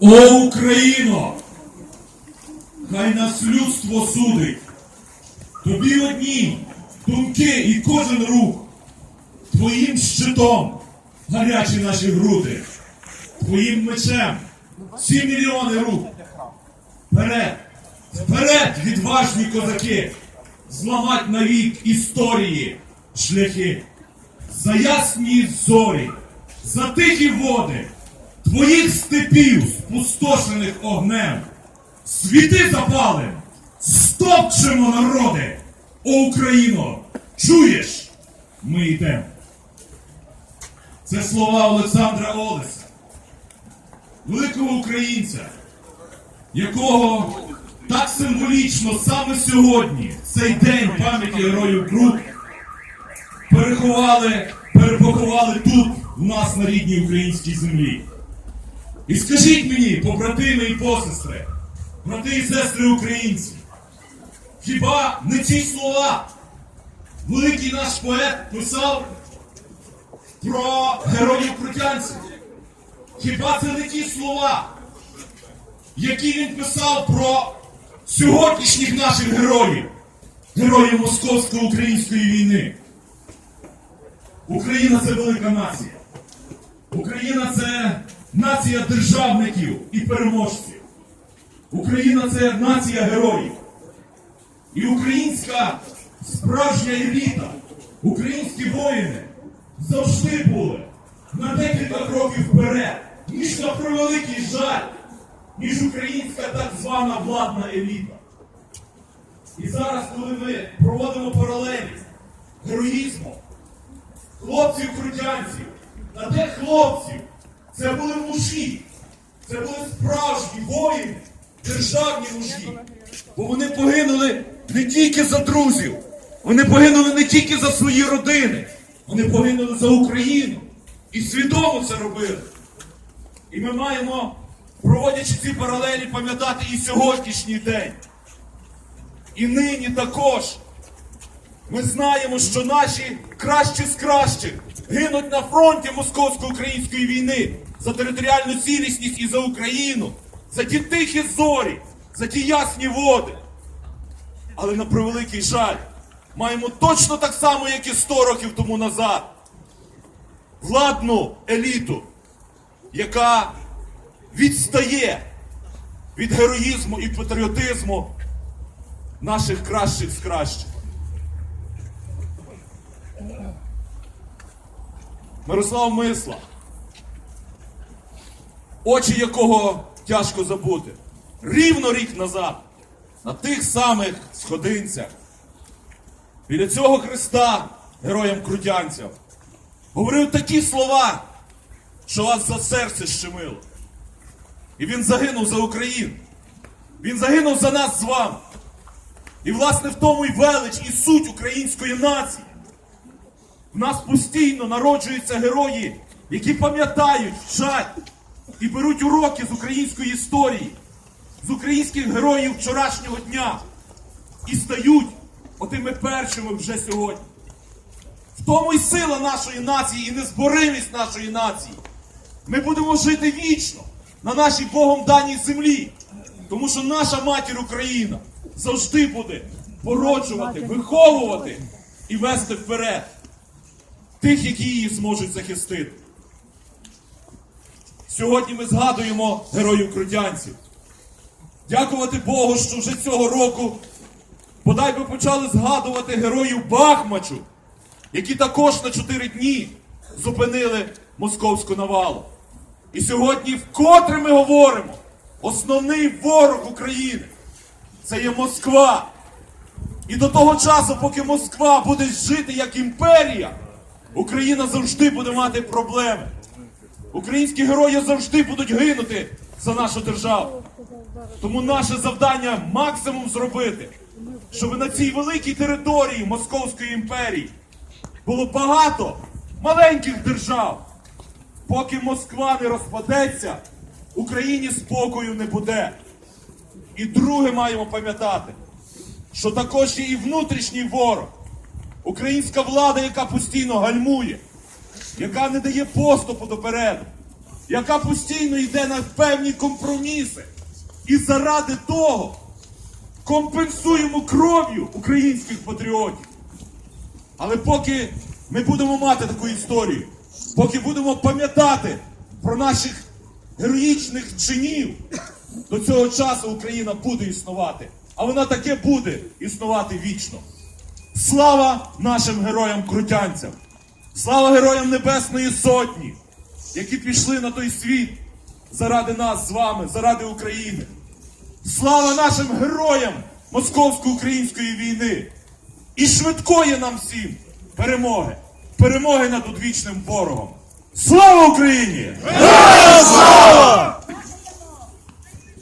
О Україно! Хай нас людство судить. Тобі одні думки і кожен рух. Твоїм щитом гарячі наші груди. Твоїм мечем всі мільйони рук. Вперед! Вперед, відважні козаки! Зламать навік історії шляхи. За ясні зорі, за тихі води, твоїх степів, спустошених огнем. Світи запалим, стопчемо народи! О Україно! Чуєш? Ми йдемо. Це слова Олександра Олеса, великого українця, якого так символічно саме сьогодні, цей день пам'яті героїв Крут, переховали, перепоховали тут, в нас на рідній українській землі. І скажіть мені, побратими і посестри, брати і сестри українці, хіба не ці слова великий наш поет писав про героїв крутянців? Хіба це не ті слова, які він писав про сьогоднішніх наших героїв, героїв Московсько-української війни? Україна це велика нація. Україна це нація державників і переможців. Україна це нація героїв. І українська справжня еліта, українські воїни завжди були на декілька кроків вперед, ніж на превеликий жаль, ніж українська так звана владна еліта. І зараз, коли ми проводимо паралелі героїзму, хлопців крутянців, на тих хлопців це були мужі, це були справжні воїни, державні мужі. Бо вони погинули не тільки за друзів, вони погинули не тільки за свої родини, вони погинули за Україну. І свідомо це робили. І ми маємо, проводячи ці паралелі, пам'ятати і сьогоднішній день. І нині також. Ми знаємо, що наші кращі з кращих гинуть на фронті московсько-української війни за територіальну цілісність і за Україну, за ті тихі зорі, за ті ясні води. Але на превеликий жаль, маємо точно так само, як і 100 років тому назад, владну еліту, яка відстає від героїзму і патріотизму наших кращих з кращих. Мирослав Мисла, очі якого тяжко забути. Рівно рік назад, на тих самих сходинцях, біля цього Христа, героям крутянців, говорив такі слова, що вас за серце щемило. І він загинув за Україну. Він загинув за нас з вами. І, власне, в тому й велич і суть української нації. В нас постійно народжуються герої, які пам'ятають, вчать і беруть уроки з української історії, з українських героїв вчорашнього дня і стають отими першими вже сьогодні. В тому й сила нашої нації і незборимість нашої нації. Ми будемо жити вічно на нашій Богом даній землі, тому що наша матір Україна завжди буде породжувати, виховувати і вести вперед тих, які її зможуть захистити. Сьогодні ми згадуємо героїв крутянців. Дякувати Богу, що вже цього року бодай би почали згадувати героїв Бахмачу, які також на чотири дні зупинили московську навалу. І сьогодні вкотре ми говоримо, основний ворог України це є Москва. І до того часу, поки Москва буде жити як імперія, Україна завжди буде мати проблеми. Українські герої завжди будуть гинути за нашу державу. Тому наше завдання максимум зробити, щоб на цій великій території Московської імперії було багато маленьких держав. Поки Москва не розпадеться, Україні спокою не буде. І друге маємо пам'ятати, що також є і внутрішній ворог. Українська влада, яка постійно гальмує, яка не дає поступу допереду. яка постійно йде на певні компроміси. І заради того компенсуємо кров'ю українських патріотів. Але поки ми будемо мати таку історію, поки будемо пам'ятати про наших героїчних чинів, до цього часу Україна буде існувати. А вона таке буде існувати вічно. Слава нашим героям-крутянцям! Слава героям Небесної Сотні, які пішли на той світ заради нас з вами, заради України. Слава нашим героям московсько-української війни і швидкої нам всім перемоги, перемоги над одвічним ворогом. Слава Україні! Слава!